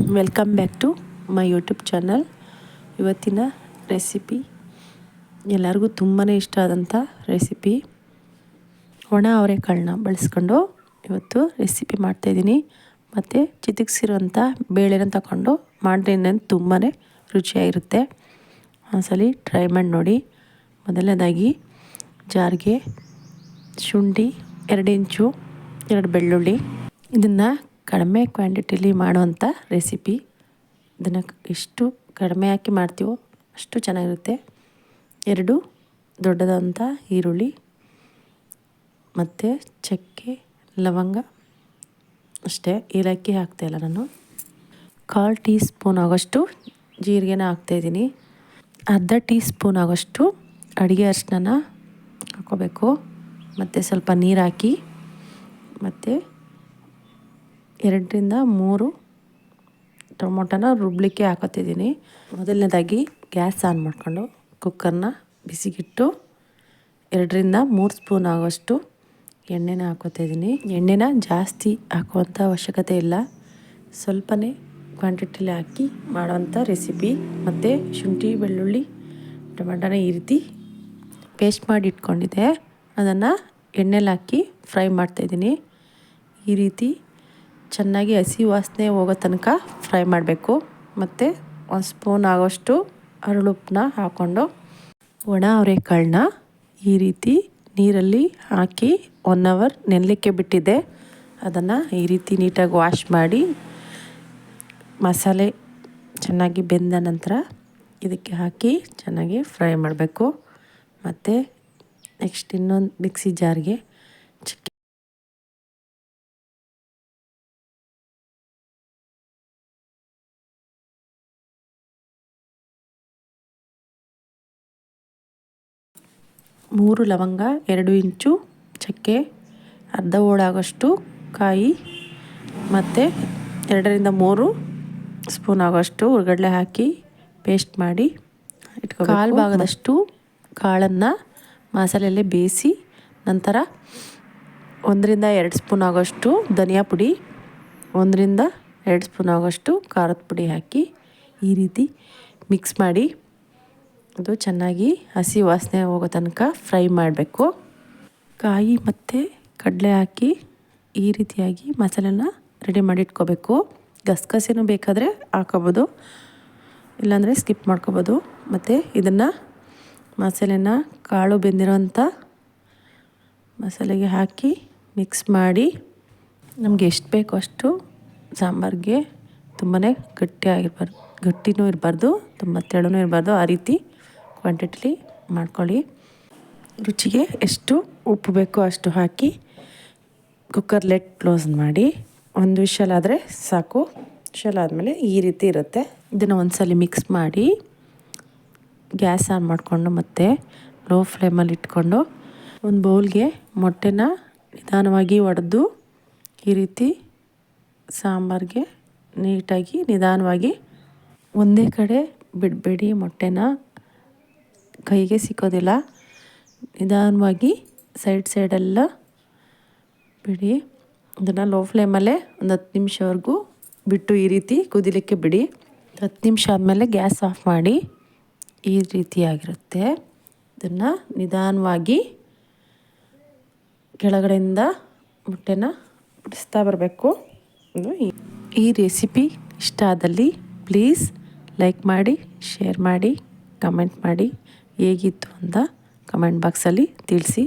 Welcome back to my YouTube channel ಇವತ್ತಿನ recipe ಎಲ್ಲರಿಗೂ ತುಂಬಾ ಇಷ್ಟ ಆದಂಥ ರೆಸಿಪಿ ಒಣ ಅವರೆಕಾಳನ್ನ ಬಳಸ್ಕೊಂಡು ಇವತ್ತು ರೆಸಿಪಿ ಮಾಡ್ತಾಯಿದ್ದೀನಿ ಮತ್ತು ಚಿತಿಕ್ಸಿರೋಂಥ ಬೇಳೆನ ತಗೊಂಡು ಮಾಡಿದ್ರೆ ತುಂಬಾ ರುಚಿಯಾಗಿರುತ್ತೆ. ಒಂದ್ಸಲಿ ಟ್ರೈ ಮಾಡಿ ನೋಡಿ. ಮೊದಲನೇದಾಗಿ ಜಾರಿಗೆ ಶುಂಠಿ ಎರಡು ಇಂಚು ಎರಡು ಬೆಳ್ಳುಳ್ಳಿ. ಇದನ್ನು ಕಡಿಮೆ ಕ್ವಾಂಟಿಟಿಲಿ ಮಾಡುವಂಥ ರೆಸಿಪಿ ಇದನ್ನು ಎಷ್ಟು ಕಡಿಮೆ ಹಾಕಿ ಮಾಡ್ತೀವೋ ಅಷ್ಟು ಚೆನ್ನಾಗಿರುತ್ತೆ. ಎರಡು ದೊಡ್ಡದಾದಂಥ ಈರುಳ್ಳಿ, ಮತ್ತು ಚಕ್ಕೆ, ಲವಂಗ. ಅಷ್ಟೇ, ಏಲಕ್ಕಿ ಹಾಕ್ತಾಯಿಲ್ಲ ನಾನು. ಕಾಲು ಟೀ ಸ್ಪೂನ್ ಆಗೋಷ್ಟು ಜೀರಿಗೆನ ಹಾಕ್ತಾಯಿದ್ದೀನಿ ಅರ್ಧ ಟೀ ಸ್ಪೂನ್ ಆಗೋಷ್ಟು ಅಡುಗೆ ಅರಿಶಿನ ಹಾಕೋಬೇಕು ಮತ್ತು ಸ್ವಲ್ಪ ನೀರು ಹಾಕಿ, ಮತ್ತು ಎರಡರಿಂದ ಮೂರು ಟೊಮೊಟೊನ ರುಬ್ಲಿಕ್ಕೆ ಹಾಕೋತಿದ್ದೀನಿ ಮೊದಲನೇದಾಗಿ ಗ್ಯಾಸ್ ಆನ್ ಮಾಡಿಕೊಂಡು ಕುಕ್ಕರ್ನ ಬಿಸಿಗಿಟ್ಟು ಎರಡರಿಂದ ಮೂರು ಸ್ಪೂನ್ ಆಗೋಷ್ಟು ಎಣ್ಣೆನ ಹಾಕೋತಿದ್ದೀನಿ. ಎಣ್ಣೆನ ಜಾಸ್ತಿ ಹಾಕುವಂಥ ಅವಶ್ಯಕತೆ ಇಲ್ಲ. ಸ್ವಲ್ಪನೇ ಕ್ವಾಂಟಿಟಿಲಿ ಹಾಕಿ ಮಾಡೋವಂಥ ರೆಸಿಪಿ ಮತ್ತು ಶುಂಠಿ, ಬೆಳ್ಳುಳ್ಳಿ, ಟೊಮೆಟೊನ ಈ ರೀತಿ ಪೇಸ್ಟ್ ಮಾಡಿ ಇಟ್ಕೊಂಡಿದ್ದೆ. ಅದನ್ನು ಎಣ್ಣೆಲಿ ಹಾಕಿ ಫ್ರೈ ಮಾಡ್ತಾಯಿದ್ದೀನಿ ಈ ರೀತಿ ಚೆನ್ನಾಗಿ ಹಸಿ ವಾಸನೆ ಹೋಗೋ ತನಕ ಫ್ರೈ ಮಾಡಬೇಕು. ಮತ್ತು ಒಂದು ಸ್ಪೂನ್ ಆಗೋಷ್ಟು ಅರಳುಪ್ಪನ್ನ ಹಾಕ್ಕೊಂಡು ಒಣ ಅವರೆಕಾಳನ್ನ ಈ ರೀತಿ ನೀರಲ್ಲಿ ಹಾಕಿ ಒನ್ ಅವರ್ ನೆನಲಿಕ್ಕೆ ಬಿಟ್ಟಿದ್ದೆ ಅದನ್ನು ಈ ರೀತಿ ನೀಟಾಗಿ ವಾಶ್ ಮಾಡಿ ಮಸಾಲೆ ಚೆನ್ನಾಗಿ ಬೆಂದ ನಂತರ ಇದಕ್ಕೆ ಹಾಕಿ ಚೆನ್ನಾಗಿ ಫ್ರೈ ಮಾಡಬೇಕು. ಮತ್ತು ನೆಕ್ಸ್ಟ್ ಇನ್ನೊಂದು ಮಿಕ್ಸಿ ಜಾರ್ಗೆ ಮೂರು ಲವಂಗ, ಎರಡು ಇಂಚು ಚಕ್ಕೆ, ಅರ್ಧ ಓಡಾಗೋಷ್ಟು ಕಾಯಿ ಮತ್ತು ಎರಡರಿಂದ ಮೂರು ಸ್ಪೂನ್ ಆಗೋಷ್ಟು ಉರ್ಗಡ್ಲೆ ಹಾಕಿ ಪೇಸ್ಟ್ ಮಾಡಿ ಇಟ್ಕೊ ಕಾಲು ಭಾಗದಷ್ಟು ಕಾಳನ್ನು ಮಸಾಲೆಯಲ್ಲೇ ಬೇಯಿಸಿ ನಂತರ ಒಂದರಿಂದ ಎರಡು ಸ್ಪೂನ್ ಆಗೋಷ್ಟು ಧನಿಯಾ ಪುಡಿ, ಒಂದರಿಂದ ಎರಡು ಸ್ಪೂನ್ ಆಗೋಷ್ಟು ಖಾರದ ಪುಡಿ ಹಾಕಿ ಈ ರೀತಿ ಮಿಕ್ಸ್ ಮಾಡಿ ಅದು ಚೆನ್ನಾಗಿ ಹಸಿ ವಾಸನೆ ಹೋಗೋ ತನಕ ಫ್ರೈ ಮಾಡಬೇಕು. ಕಾಯಿ ಮತ್ತು ಕಡಲೆ ಹಾಕಿ ಈ ರೀತಿಯಾಗಿ ಮಸಾಲೆನ ರೆಡಿ ಮಾಡಿ ಇಟ್ಕೋಬೇಕು ಗಸಗಸೆನೂ ಬೇಕಾದರೆ ಹಾಕೋಬೋದು. ಇಲ್ಲಾಂದರೆ ಸ್ಕಿಪ್ ಮಾಡ್ಕೋಬೋದು. ಮತ್ತು ಇದನ್ನು ಮಸಾಲೆನ ಕಾಳು ಬೆಂದಿರೋಂಥ ಮಸಾಲೆಗೆ ಹಾಕಿ ಮಿಕ್ಸ್ ಮಾಡಿ ನಮಗೆ ಎಷ್ಟು ಬೇಕೋ ಅಷ್ಟು ಸಾಂಬಾರಿಗೆ ತುಂಬಾ ಗಟ್ಟಿಯಾಗಿರ್ಬಾರ್ದು, ಗಟ್ಟಿನೂ ಇರಬಾರ್ದು, ತುಂಬ ತೆಳುನೂ ಇರಬಾರ್ದು ಆ ರೀತಿ ಕ್ವಾಂಟಿಟಿಲಿ ಮಾಡ್ಕೊಳ್ಳಿ. ರುಚಿಗೆ ಎಷ್ಟು ಉಪ್ಪು ಬೇಕೋ ಅಷ್ಟು ಹಾಕಿ ಕುಕ್ಕರ್ ಲೆಟ್ ಕ್ಲೋಸ್ ಮಾಡಿ. ಒಂದು ವಿಷಲ್ ಆದರೆ ಸಾಕು. ವಿಷಲ್ ಆದಮೇಲೆ ಈ ರೀತಿ ಇರುತ್ತೆ. ಇದನ್ನು ಒಂದ್ಸಲ ಮಿಕ್ಸ್ ಮಾಡಿ ಗ್ಯಾಸ್ ಆನ್ ಮಾಡಿಕೊಂಡು ಮತ್ತೆ ಲೋ ಫ್ಲೇಮಲ್ಲಿ ಇಟ್ಕೊಂಡು ಒಂದು ಬೌಲ್ಗೆ ಮೊಟ್ಟೆನ ನಿಧಾನವಾಗಿ ಒಡೆದು ಈ ರೀತಿ ಸಾಂಬಾರಿಗೆ ನೀಟಾಗಿ ನಿಧಾನವಾಗಿ ಒಂದೇ ಕಡೆ ಬಿಡಬೇಡಿ ಮೊಟ್ಟೆನ. ಕೈಗೆ ಸಿಕ್ಕೋದಿಲ್ಲ. ನಿಧಾನವಾಗಿ ಸೈಡ್ ಸೈಡೆಲ್ಲ ಬಿಡಿ. ಅದನ್ನು ಲೋ ಫ್ಲೇಮಲ್ಲೇ ಒಂದು ಹತ್ತು ನಿಮಿಷವರೆಗೂ ಬಿಟ್ಟು ಈ ರೀತಿ ಕುದಿಲಿಕ್ಕೆ ಬಿಡಿ. ಹತ್ತು ನಿಮಿಷ ಆದಮೇಲೆ ಗ್ಯಾಸ್ ಆಫ್ ಮಾಡಿ ಈ ರೀತಿಯಾಗಿರುತ್ತೆ ಇದನ್ನು ನಿಧಾನವಾಗಿ ಕೆಳಗಡೆಯಿಂದ ಮೊಟ್ಟೆನ ಬಿಡಿಸ್ತಾ ಬರಬೇಕು. ಈ ರೆಸಿಪಿ ಇಷ್ಟ ಆದಲ್ಲಿ ಪ್ಲೀಸ್ ಲೈಕ್ ಮಾಡಿ ಶೇರ್ ಮಾಡಿ ಕಮೆಂಟ್ ಮಾಡಿ. ಹೇಗಿತ್ತು ಅಂತ ಕಮೆಂಟ್ ಬಾಕ್ಸಲ್ಲಿ ತಿಳಿಸಿ.